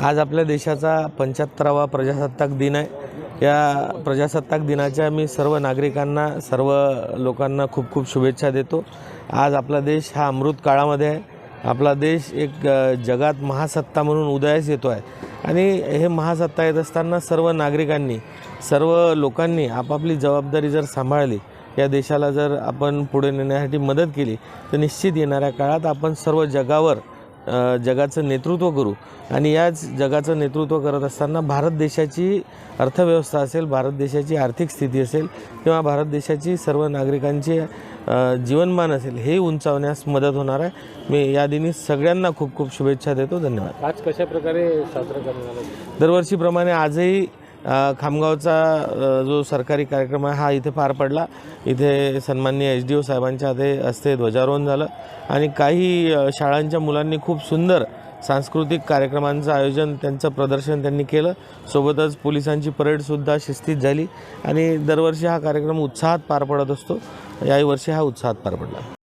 आज आपल्या देशाचा पंच्याहत्तरावा प्रजासत्ताक दिन आहे. या प्रजासत्ताक दिनाच्या मी सर्व नागरिकांना सर्व लोकांना खूप खूप शुभेच्छा देतो. आज आपला देश हा अमृत काळामध्ये आहे. आपला देश एक जगात महासत्ता म्हणून उदयास येतो आहे आणि हे महासत्ता येत असताना सर्व नागरिकांनी सर्व लोकांनी आपापली जबाबदारी जर सांभाळली या देशाला जर आपण पुढे नेण्यासाठी मदत केली तर निश्चित येणाऱ्या काळात आपण सर्व जगावर जगाचं नेतृत्व करू. आणि याच जगाचं नेतृत्व करत असताना भारत देशाची अर्थव्यवस्था असेल भारत देशाची आर्थिक स्थिती असेल किंवा भारत देशाची सर्व नागरिकांची जीवनमान असेल हे उंचावण्यास मदत होणार आहे. मी या दिनी सगळ्यांना खूप खूप शुभेच्छा देतो. धन्यवाद. आज कशा प्रकारे साजरा करण्यात आला दरवर्षीप्रमाणे आजही खामगावचा जो सरकारी कार्यक्रम आहे हा इथे पार पडला. इथे सन्माननीय एच डी ओ साहेबांच्या हाते हस्ते ध्वजारोहण झालं. आणि काही शाळांच्या मुलांनी खूप सुंदर सांस्कृतिक कार्यक्रमांचं आयोजन त्यांचं प्रदर्शन त्यांनी केलं. सोबतच पोलिसांची परेडसुद्धा शिस्तीत झाली. आणि दरवर्षी हा कार्यक्रम उत्साहात पार पडत असतो. याही वर्षी हा उत्साहात पार पडला.